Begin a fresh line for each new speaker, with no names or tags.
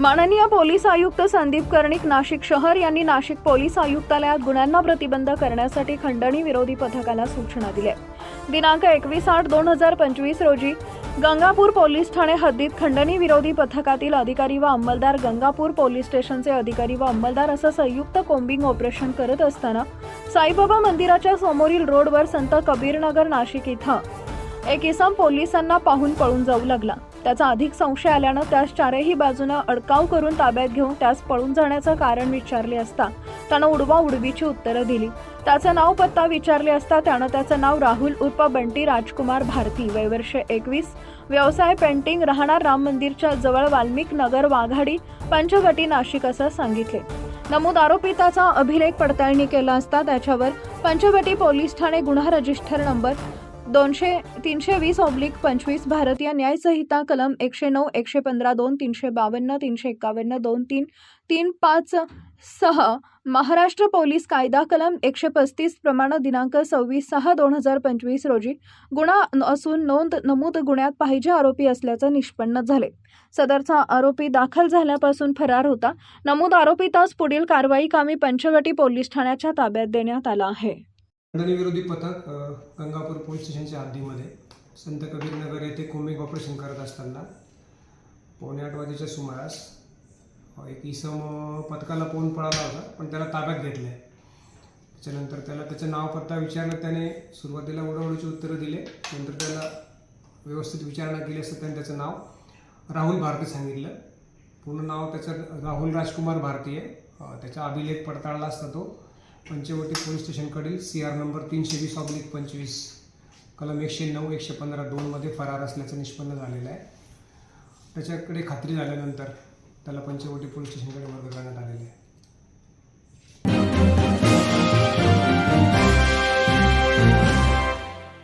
माननीय पोलीस आयुक्त संदीप कर्णिक नाशिक शहर यांनी नाशिक पोलीस आयुक्तालयात गुन्ह्यांना प्रतिबंध करण्यासाठी खंडणी विरोधी पथकाला सूचना दिल्या. दिनांक एकवीस आठ दोन हजार पंचवीस रोजी गंगापूर पोलीस ठाणे हद्दीत खंडणी विरोधी पथकातील अधिकारी व अंमलदार गंगापूर पोलीस स्टेशनचे अधिकारी व अंमलदार असं संयुक्त कोम्बिंग ऑपरेशन करत असताना साईबाबा मंदिराच्या समोरील रोडवर संत कबीरनगर नाशिक इथं एक इसम पोलिसांना पाहून पळून जाऊ लागला. त्याचा अधिक संशय आल्यानं त्यास चारही बाजूनं अडकाव करून ताब्यात घेऊन त्यास पळून जाण्याचं कारण विचारले असता त्यानं उडवा उडवीची उत्तरं दिली. त्याचं नाव पत्ता विचारले असता त्यानं त्याचं नाव राहुल उर्फ बंटी राजकुमार भारती. वयवर्ष एकवीस. व्यवसाय पेंटिंग राहणार राम मंदिरच्या जवळ वाल्मिक नगर वाघाडी पंचवटी नाशिक असं सांगितले. नमूद आरोपिताचा अभिलेख पडताळणी केला असता त्याच्यावर पंचवटी पोलीस ठाणे गुन्हा रजिस्टर नंबर दोनशे तीनशे वीस ऑब्लिक पंचवीस भारतीय न्यायसंहिता कलम एकशे नऊ एकशे पंधरा दोन तीनशे बावन्न तीनशे एकावन्न दोन तीन तीन पाच सह महाराष्ट्र पोलीस कायदा कलम एकशे पस्तीस प्रमाण दिनांक सव्वीस सहा दोन हजार पंचवीस रोजी गुन्हा असून नोंद नमूद गुन्ह्यात पाहिजे आरोपी असल्याचं निष्पन्न झाले. सदरचा आरोपी दाखल झाल्यापासून फरार होता. नमूद आरोपितास पुढील कारवाई कामी पंचवटी पोलीस ठाण्याच्या ताब्यात देण्यात आला आहे.
विरोधी पथक गंगापूर पोलीस स्टेशनच्या हद्दीमध्ये संत कबीरनगर येथे कोमिक ऑपरेशन करत असताना पावणे आठ वाजेच्या सुमारास एक इसम पथकाला पोहून पळाला होता पण त्याला ताब्यात घेतलं आहे त्याच्यानंतर त्याला त्याचं नाव पत्ता विचारलं त्याने सुरुवातीला उडवडीची उत्तरं दिले नंतर त्याला व्यवस्थित विचारणा केली असता त्याने त्याचं नाव राहुल भारती सांगितलं. पूर्ण नाव त्याचं राहुल राजकुमार भारती आहे. त्याचा अभिलेख पडताळला असता तो. पंचवटी पोलीस स्टेशनकडील सी आर नंबर तीनशे वीस ऑब्लिक पंचवीस कलम एकशे नऊ एकशे पंधरा दोनमध्ये फरार असल्याचं निष्पन्न झालेलं आहे. त्याच्याकडे खात्री झाल्यानंतर त्याला पंचवटी पोलीस स्टेशनकडे वर्ग करण्यात आलेले आहे.